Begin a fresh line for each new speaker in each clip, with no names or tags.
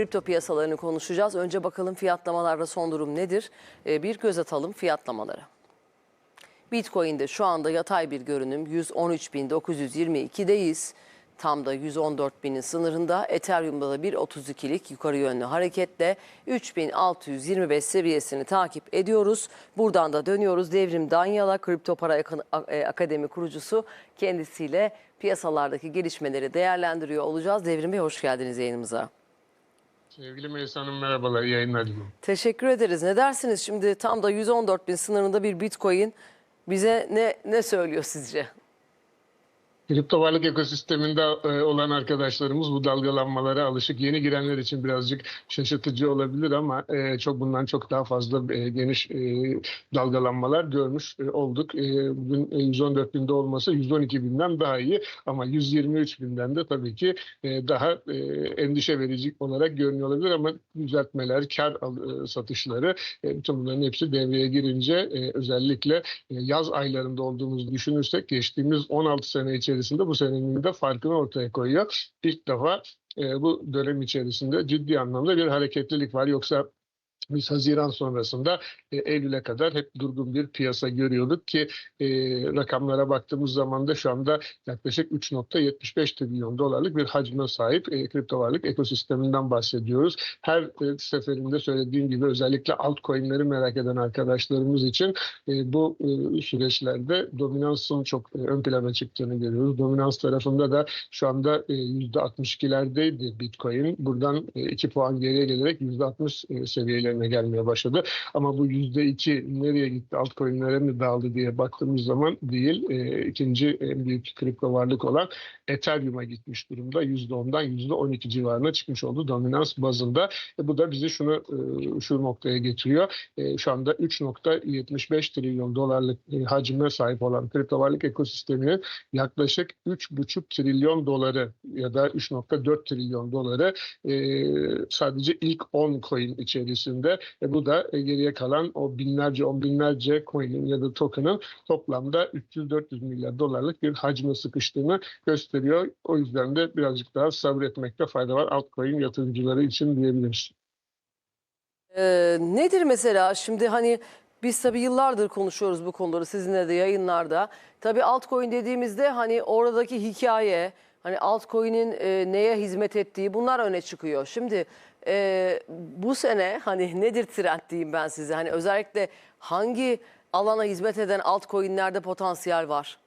kripto piyasalarını konuşacağız. Önce bakalım fiyatlamalarda son durum nedir? Ee, Bir göz atalım fiyatlamalara. Bitcoin'de şu anda yatay bir görünüm 113.922'deyiz. Tam da 114.000'in sınırında. Ethereum'da da 1.32'lik yukarı yönlü hareketle 3.625 seviyesini takip ediyoruz. Buradan da dönüyoruz. Devrim Danyal'a Kripto Para e, Akademi kurucusu kendisiyle piyasalardaki gelişmeleri değerlendiriyor olacağız. Devrim Bey hoş geldiniz yayınımıza.
Sevgili Melisa Hanım merhabalar, iyi yayınlar diliyorum.
Teşekkür ederiz. Ne dersiniz şimdi tam da 114 bin sınırında bir bitcoin bize ne ne söylüyor sizce?
Kripto varlık ekosisteminde e, olan arkadaşlarımız bu dalgalanmalara alışık. Yeni girenler için birazcık şaşırtıcı olabilir ama e, çok bundan çok daha fazla e, geniş dalgalanmalar görmüş olduk. Bugün e, 114 binde olması 112 binden daha iyi ama 123 binden de tabii ki daha endişe verici olarak görünüyor olabilir ama düzeltmeler, kar satışları bütün bunların hepsi devreye girince özellikle yaz aylarında olduğumuzu düşünürsek geçtiğimiz 16 sene içerisinde bu senenin de farkını ortaya koyuyor. İlk defa e, bu dönem içerisinde ciddi anlamda bir hareketlilik var. Yoksa biz Haziran sonrasında e, Eylül'e kadar hep durgun bir piyasa görüyorduk ki e, rakamlara baktığımız zaman da şu anda yaklaşık 3.75 trilyon dolarlık bir hacme sahip e, kripto varlık ekosisteminden bahsediyoruz. Her e, seferinde söylediğim gibi özellikle altcoin'leri merak eden arkadaşlarımız için e, bu e, süreçlerde dominansın çok e, ön plana çıktığını görüyoruz. Dominans tarafında da şu anda e, %62'lerdeydi Bitcoin. Buradan e, 2 puan geriye gelerek %60 e, seviyelerine gelmeye başladı. Ama bu %2 nereye gitti, altcoin'lere mi dağıldı diye baktığımız zaman değil. E, ikinci en büyük kripto varlık olan Ethereum'a gitmiş durumda. %10'dan %12 civarına çıkmış oldu dominans bazında. E, bu da bizi şunu e, şu noktaya getiriyor. E, şu anda 3.75 trilyon dolarlık e, hacme sahip olan kripto varlık ekosisteminin yaklaşık 3.5 trilyon doları ya da 3.4 trilyon doları e, sadece ilk 10 coin içerisinde. E, bu da e, geriye kalan o binlerce on binlerce coin'in ya da token'ın toplamda 300-400 milyar dolarlık bir hacme sıkıştığını gösteriyor. O yüzden de birazcık daha sabretmekte fayda var altcoin yatırımcıları için diyebiliriz.
Ee, nedir mesela şimdi hani biz tabii yıllardır konuşuyoruz bu konuları sizinle de yayınlarda. Tabii altcoin dediğimizde hani oradaki hikaye, hani altcoin'in e, neye hizmet ettiği bunlar öne çıkıyor. Şimdi e, bu sene hani nedir trend diyeyim ben size. Hani özellikle hangi alana hizmet eden altcoin'lerde potansiyel var?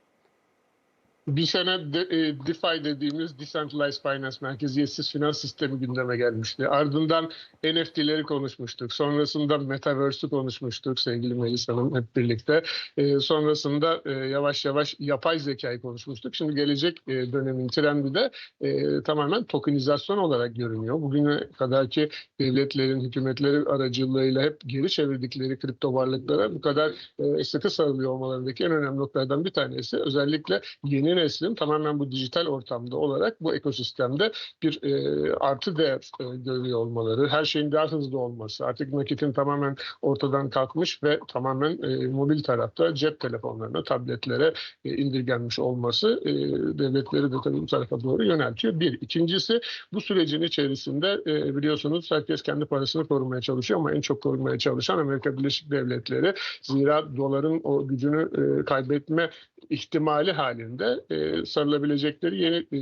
Sene de, e, DeFi dediğimiz Decentralized Finance merkeziyetsiz finans sistemi gündeme gelmişti. Ardından NFT'leri konuşmuştuk. Sonrasında Metaverse'ü konuşmuştuk sevgili Melis Hanım hep birlikte. E, sonrasında e, yavaş yavaş yapay zekayı konuşmuştuk. Şimdi gelecek e, dönemin trendi de e, tamamen tokenizasyon olarak görünüyor. Bugüne kadarki devletlerin, hükümetlerin aracılığıyla hep geri çevirdikleri kripto varlıklara bu kadar e, sıkı sarılıyor olmalarındaki en önemli noktalardan bir tanesi özellikle yeni neslin tamamen bu dijital ortamda olarak bu ekosistemde bir e, artı değer e, görüyor olmaları, her şeyin daha hızlı olması, artık nakitin tamamen ortadan kalkmış ve tamamen e, mobil tarafta cep telefonlarına, tabletlere e, indirgenmiş olması e, devletleri de tabii bu tarafa doğru yöneltiyor. Bir. İkincisi bu sürecin içerisinde e, biliyorsunuz herkes kendi parasını korumaya çalışıyor ama en çok korumaya çalışan Amerika Birleşik Devletleri. Zira doların o gücünü e, kaybetme ihtimali halinde e, sarılabilecekleri yeni e,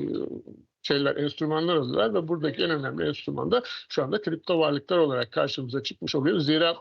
şeyler, enstrümanlar alıyorlar ve buradaki en önemli enstrüman da şu anda kripto varlıklar olarak karşımıza çıkmış oluyor. Zira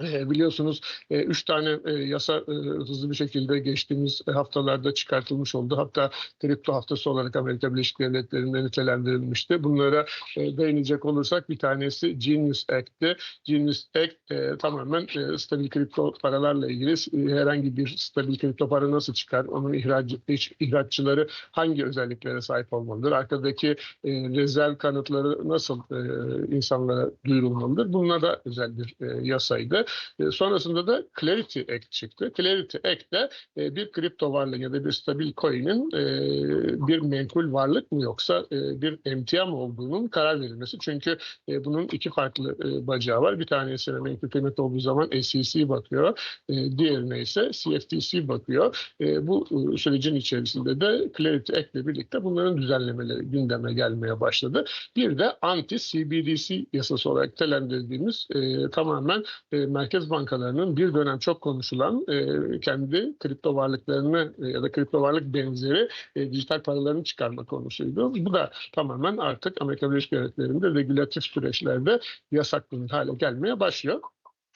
biliyorsunuz e, üç tane e, yasa e, hızlı bir şekilde geçtiğimiz haftalarda çıkartılmış oldu. Hatta kripto haftası olarak Amerika Birleşik Devletleri'nde nitelendirilmişti. Bunlara e, değinecek olursak bir tanesi Genius Act'ti. Genius Act e, tamamen e, stabil kripto paralarla ilgili e, herhangi bir stabil kripto para nasıl çıkar? Onun ihraç, ihraççıları hangi özelliklere sahip olmalıdır? Arkadaki e, rezerv kanıtları nasıl e, insanlara duyurulmalıdır? Bununla da özel bir e, yasaydı. E, sonrasında da Clarity Act çıktı. Clarity Act'te e, bir kripto varlık ya da bir stabil coin'in e, bir menkul varlık mı yoksa bir emtia mı olduğunun karar verilmesi. Çünkü bunun iki farklı bacağı var. Bir tanesine menkul kıymet olduğu zaman SEC bakıyor. Diğerine ise CFTC bakıyor. Bu sürecin içerisinde de Clarity Act ile birlikte bunların düzenlemeleri gündeme gelmeye başladı. Bir de anti-CBDC yasası olarak telendirdiğimiz tamamen merkez bankalarının bir dönem çok konuşulan e, kendi kripto varlıklarını e, ya da kripto varlık benzeri e, dijital paralarını çıkarma konusuydu. Bu da tamamen artık Amerika Birleşik Devletleri'nde regülatif süreçlerde yasaklanır hale gelmeye başlıyor.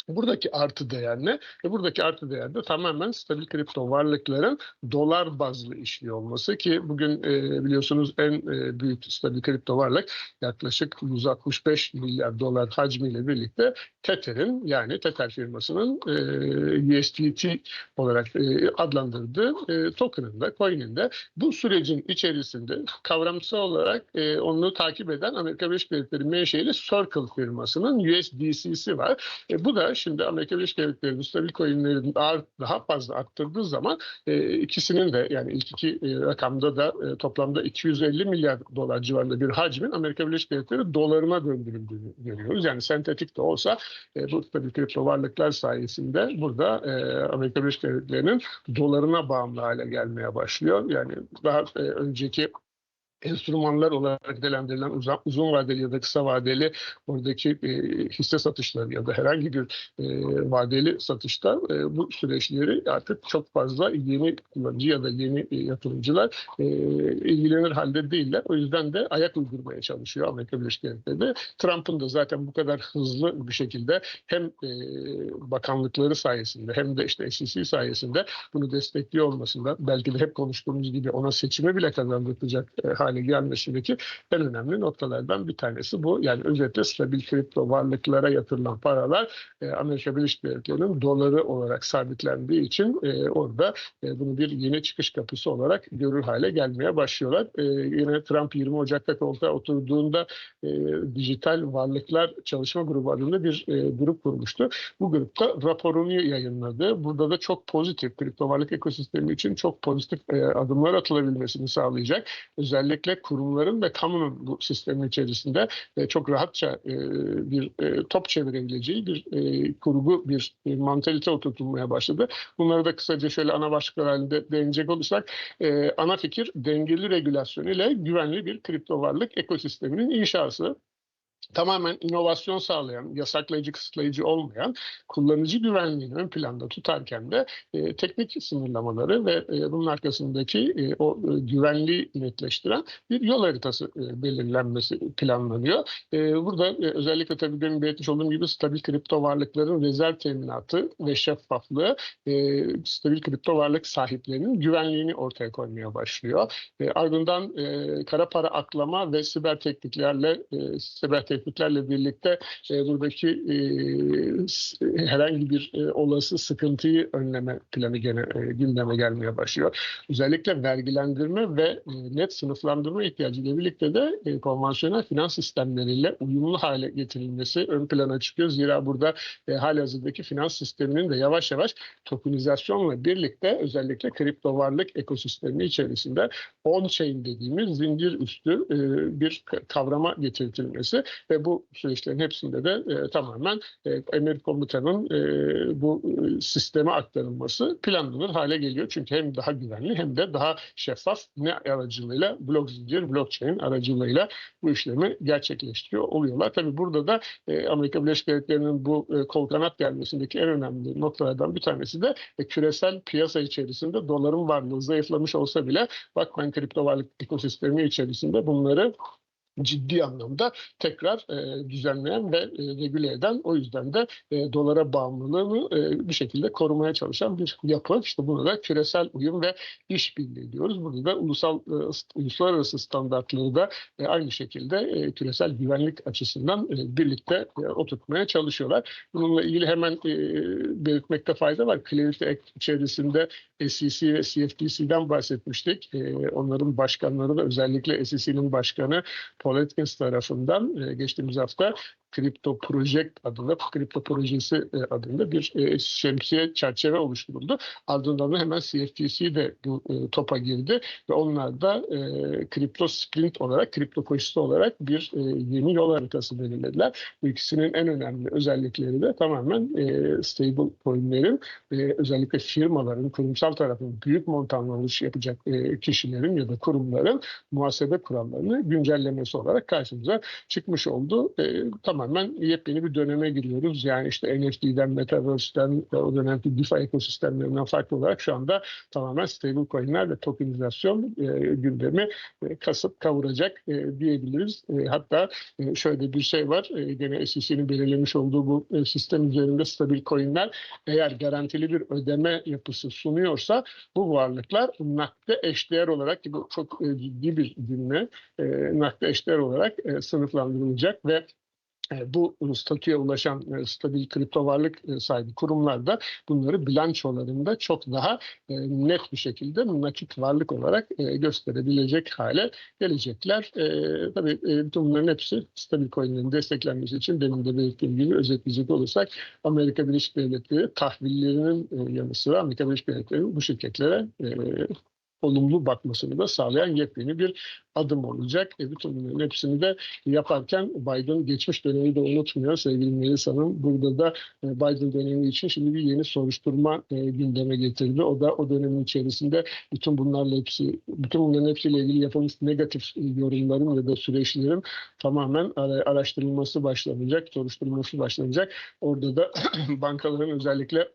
Buradaki artı değer ne? E buradaki artı değer de tamamen stabil kripto varlıkların dolar bazlı işliyor olması ki bugün e, biliyorsunuz en e, büyük stabil kripto varlık yaklaşık 165 milyar dolar hacmiyle birlikte Tether'in yani Tether firmasının e, USDT olarak e, adlandırdığı e, token'ında, coin'inde bu sürecin içerisinde kavramsal olarak e, onu takip eden Amerika Birleşik Devletleri menşeili Circle firmasının USDC'si var. E, bu da şimdi Amerika Birleşik Devletleri'nin stabil coinlerin daha, fazla arttırdığı zaman e, ikisinin de yani ilk iki e, rakamda da e, toplamda 250 milyar dolar civarında bir hacmin Amerika Birleşik Devletleri dolarına döndürüldüğünü görüyoruz. Yani sentetik de olsa e, bu stabil kripto varlıklar sayesinde burada e, Amerika Birleşik Devletleri'nin dolarına bağımlı hale gelmeye başlıyor. Yani daha e, önceki enstrümanlar olarak nitelendirilen uzun, uzun vadeli ya da kısa vadeli oradaki e, hisse satışları ya da herhangi bir e, vadeli satışta e, bu süreçleri artık çok fazla yeni kullanıcı ya da yeni e, yatırımcılar e, ilgilenir halde değiller. O yüzden de ayak uydurmaya çalışıyor Amerika Birleşik Devletleri. Trump'ın da zaten bu kadar hızlı bir şekilde hem e, bakanlıkları sayesinde hem de işte SEC sayesinde bunu destekliyor olmasında belki de hep konuştuğumuz gibi ona seçimi bile kazandıracak e, hale gelmesindeki en önemli noktalardan bir tanesi bu. Yani özetle stabil kripto varlıklara yatırılan paralar e, Amerika Birleşik Devletleri'nin doları olarak sabitlendiği için e, orada e, bunu bir yeni çıkış kapısı olarak görür hale gelmeye başlıyorlar. E, yine Trump 20 Ocak'ta koltuğa oturduğunda e, dijital varlıklar çalışma grubu adında bir e, grup kurmuştu. Bu grupta raporunu yayınladı. Burada da çok pozitif kripto varlık ekosistemi için çok pozitif e, adımlar atılabilmesini sağlayacak. Özellikle kurumların ve kamunun bu sistemin içerisinde e, çok rahatça e, bir e, top çevirebileceği bir e, kurgu, bir e, mantalite oturtulmaya başladı. Bunları da kısaca şöyle ana başlıklar halinde değinecek olursak e, ana fikir dengeli regülasyon ile güvenli bir kripto varlık ekosisteminin inşası tamamen inovasyon sağlayan, yasaklayıcı, kısıtlayıcı olmayan, kullanıcı güvenliğini ön planda tutarken de e, teknik sınırlamaları ve e, bunun arkasındaki e, o e, güvenliği netleştiren bir yol haritası e, belirlenmesi planlanıyor. E, burada e, özellikle tabii demin belirtmiş olduğum gibi stabil kripto varlıkların rezerv teminatı ve şeffaflığı e, stabil kripto varlık sahiplerinin güvenliğini ortaya koymaya başlıyor. E, ardından e, kara para aklama ve siber tekniklerle e, siber tekniklerle birlikte e, buradaki e, herhangi bir e, olası sıkıntıyı önleme planı gene e, gündeme gelmeye başlıyor. Özellikle vergilendirme ve e, net sınıflandırma ihtiyacıyla birlikte de e, konvansiyonel finans sistemleriyle uyumlu hale getirilmesi ön plana çıkıyor. Zira burada e, halihazırdaki finans sisteminin de yavaş yavaş tokenizasyonla birlikte özellikle kripto varlık ekosistemi içerisinde on-chain dediğimiz zincir üstü e, bir kavrama getirilmesi ve bu süreçlerin hepsinde de e, tamamen e, emir komutanın e, bu e, sisteme aktarılması planlanır hale geliyor. Çünkü hem daha güvenli hem de daha şeffaf ne aracılığıyla blok zincir, blockchain aracılığıyla bu işlemi gerçekleştiriyor oluyorlar. Tabii burada da e, Amerika Birleşik Devletleri'nin bu e, kol kanat gelmesindeki en önemli noktalardan bir tanesi de e, küresel piyasa içerisinde doların varlığı zayıflamış olsa bile Bitcoin kripto varlık ekosistemi içerisinde bunları ciddi anlamda tekrar e, düzenleyen ve e, regüle eden o yüzden de e, dolara bağımlılığını e, bir şekilde korumaya çalışan bir yapı. İşte bunu da küresel uyum ve işbirliği diyoruz. Burada da ulusal e, uluslararası standartları da e, aynı şekilde e, küresel güvenlik açısından e, birlikte e, oturtmaya çalışıyorlar. Bununla ilgili hemen e, belirtmekte fayda var. Clarity Act içerisinde SEC ve CFTC'den bahsetmiştik. E, onların başkanları da özellikle SEC'nin başkanı Atkins tarafından e, geçtiğimiz hafta Crypto Project adında, Crypto Projesi e, adında bir e, şemsiye çerçeve oluşturuldu. Ardından da hemen CFTC de bu e, topa girdi ve onlar da Crypto Sprint olarak, Crypto Koşusu olarak bir yeni yol haritası belirlediler. Bu ikisinin en önemli özellikleri de tamamen stable coinlerin özellikle firmaların, kurumsal tarafın büyük montanlı alış yapacak kişilerin ya da kurumların muhasebe kurallarını güncellemesi olarak karşımıza çıkmış oldu. E, tamamen yepyeni bir döneme giriyoruz. Yani işte NFT'den, Metaverse'den ve o dönemki DeFi ekosistemlerinden farklı olarak şu anda tamamen stable coinler ve tokenizasyon e, gündemi e, kasıp kavuracak e, diyebiliriz. E, hatta e, şöyle bir şey var. E, gene SEC'nin belirlemiş olduğu bu e, sistem üzerinde stabil coinler eğer garantili bir ödeme yapısı sunuyorsa bu varlıklar nakde eşdeğer olarak ki bu çok e, ciddi bir cümle e, nakde eşdeğer olarak e, sınıflandırılacak ve bu statüye ulaşan e, stabil kripto varlık e, sahibi kurumlar da bunları bilançolarında çok daha e, net bir şekilde nakit varlık olarak e, gösterebilecek hale gelecekler. E, tabii e, bütün bunların hepsi stabil coinlerin desteklenmesi için demin de belirttiğim gibi özetleyecek olursak Amerika Birleşik Devletleri tahvillerinin e, yanı sıra Amerika Birleşik Devletleri'nin bu şirketlere e, olumlu bakmasını da sağlayan yepyeni bir adım olacak. E, bütün bunların hepsini de yaparken Biden geçmiş dönemi de unutmuyor sevgili Melis Hanım. Burada da e, Biden dönemi için şimdi bir yeni soruşturma e, gündeme getirdi. O da o dönemin içerisinde bütün bunlarla hepsi, bütün bunların hepsiyle ilgili yapılmış negatif e, yorumların ya da süreçlerin tamamen ara- araştırılması başlanacak, soruşturulması başlanacak. Orada da bankaların özellikle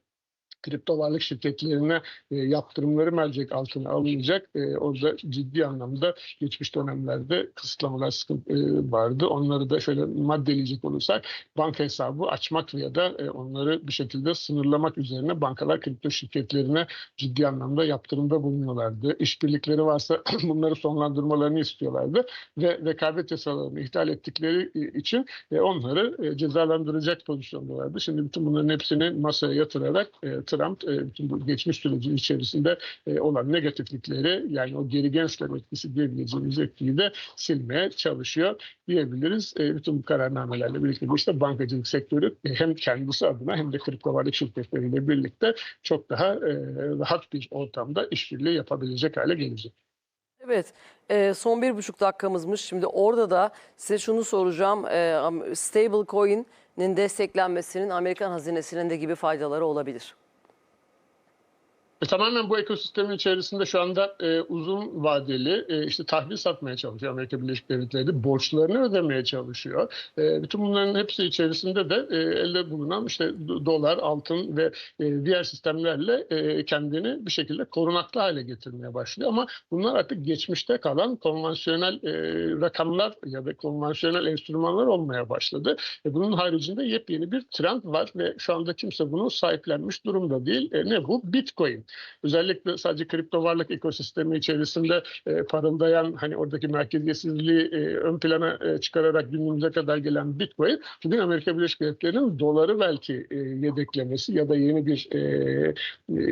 kripto varlık şirketlerine e, yaptırımları mercek altına alınacak. E, orada ciddi anlamda geçmiş dönemlerde kısıtlamalar sıkıntı, e, vardı. Onları da şöyle maddeleyecek olursak banka hesabı açmak ya da e, onları bir şekilde sınırlamak üzerine bankalar kripto şirketlerine ciddi anlamda yaptırımda bulunuyorlardı. İşbirlikleri varsa bunları sonlandırmalarını istiyorlardı ve rekabet yasalarını ihlal ettikleri e, için e, onları e, cezalandıracak pozisyondalardı. Şimdi bütün bunların hepsini masaya yatırarak e, Trump e, bütün bu geçmiş sürecin içerisinde e, olan negatiflikleri yani o geri gençler etkisi diyebileceğimiz etkiyi de silmeye çalışıyor diyebiliriz. E, bütün bu kararnamelerle birlikte işte bankacılık sektörü hem kendisi adına hem de kripto varlık şirketleriyle birlikte çok daha rahat bir ortamda işbirliği yapabilecek hale gelecek.
Evet, son bir buçuk dakikamızmış. Şimdi orada da size şunu soracağım. E, am- stable coin'in desteklenmesinin Amerikan hazinesinin de gibi faydaları olabilir.
E, tamamen bu ekosistemin içerisinde şu anda e, uzun vadeli e, işte tahvil satmaya çalışıyor Amerika Birleşik Devletleri. Borçlarını ödemeye çalışıyor. E, bütün bunların hepsi içerisinde de e, elde bulunan işte do- dolar, altın ve e, diğer sistemlerle e, kendini bir şekilde korunaklı hale getirmeye başlıyor. Ama bunlar artık geçmişte kalan konvansiyonel e, rakamlar ya da konvansiyonel enstrümanlar olmaya başladı. E, bunun haricinde yepyeni bir trend var ve şu anda kimse bunu sahiplenmiş durumda değil. E, ne bu? Bitcoin. Özellikle sadece kripto varlık ekosistemi içerisinde e, parıldayan hani oradaki merkeziyetsizliği e, ön plana e, çıkararak günümüze kadar gelen Bitcoin bugün Amerika Birleşik Devletleri'nin doları belki e, yedeklemesi ya da yeni bir e, e,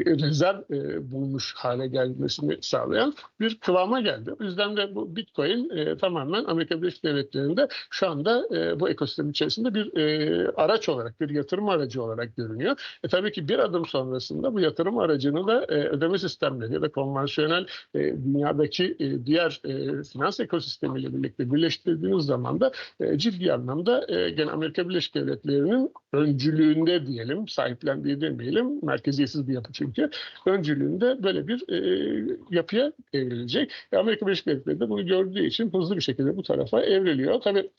rezerv e, bulmuş hale gelmesini sağlayan bir kıvama geldi. O yüzden de bu Bitcoin e, tamamen Amerika Birleşik Devletleri'nde şu anda e, bu ekosistem içerisinde bir e, araç olarak, bir yatırım aracı olarak görünüyor. E, tabii ki bir adım sonrasında bu yatırım aracını da e, ödeme sistemleri ya da konvansiyonel e, dünyadaki e, diğer e, finans ekosistemiyle birlikte birleştirdiğiniz zaman da e, ciddi anlamda e, gene Amerika Birleşik Devletleri'nin öncülüğünde diyelim, sahiplendiği demeyelim, merkeziyetsiz bir yapı çünkü, öncülüğünde böyle bir e, yapıya evrilecek. E, Amerika Birleşik Devletleri de bunu gördüğü için hızlı bir şekilde bu tarafa evriliyor. Tabii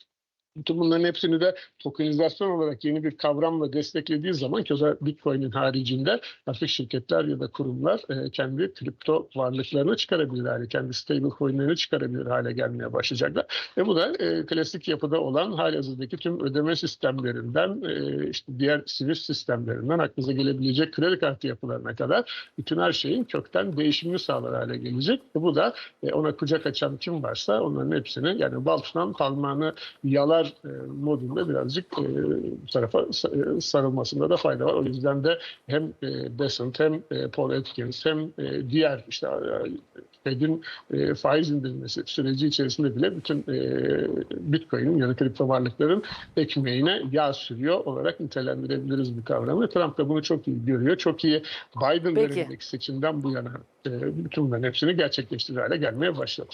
bütün bunların hepsini de tokenizasyon olarak yeni bir kavramla desteklediği zaman ki da Bitcoin'in haricinde artık şirketler ya da kurumlar e, kendi kripto varlıklarını çıkarabilir hale, kendi stable coin'lerini çıkarabilir hale gelmeye başlayacaklar. Ve bu da e, klasik yapıda olan halihazırdaki tüm ödeme sistemlerinden e, işte diğer Swift sistemlerinden aklınıza gelebilecek kredi kartı yapılarına kadar bütün her şeyin kökten değişimini sağlar hale gelecek. Ve bu da ona kucak açan kim varsa onların hepsini yani bal tutan parmağını yalar dolar e, modunda birazcık e, bu tarafa e, sarılmasında da fayda var. O yüzden de hem Bessent hem Paul Atkins hem diğer işte Fed'in faiz indirmesi süreci içerisinde bile bütün Bitcoin'in ya da kripto varlıkların ekmeğine yağ sürüyor olarak nitelendirebiliriz bu kavramı. Trump da bunu çok iyi görüyor. Çok iyi Biden dönemindeki seçimden bu yana bütün bunların hepsini gerçekleştirir hale gelmeye başladı.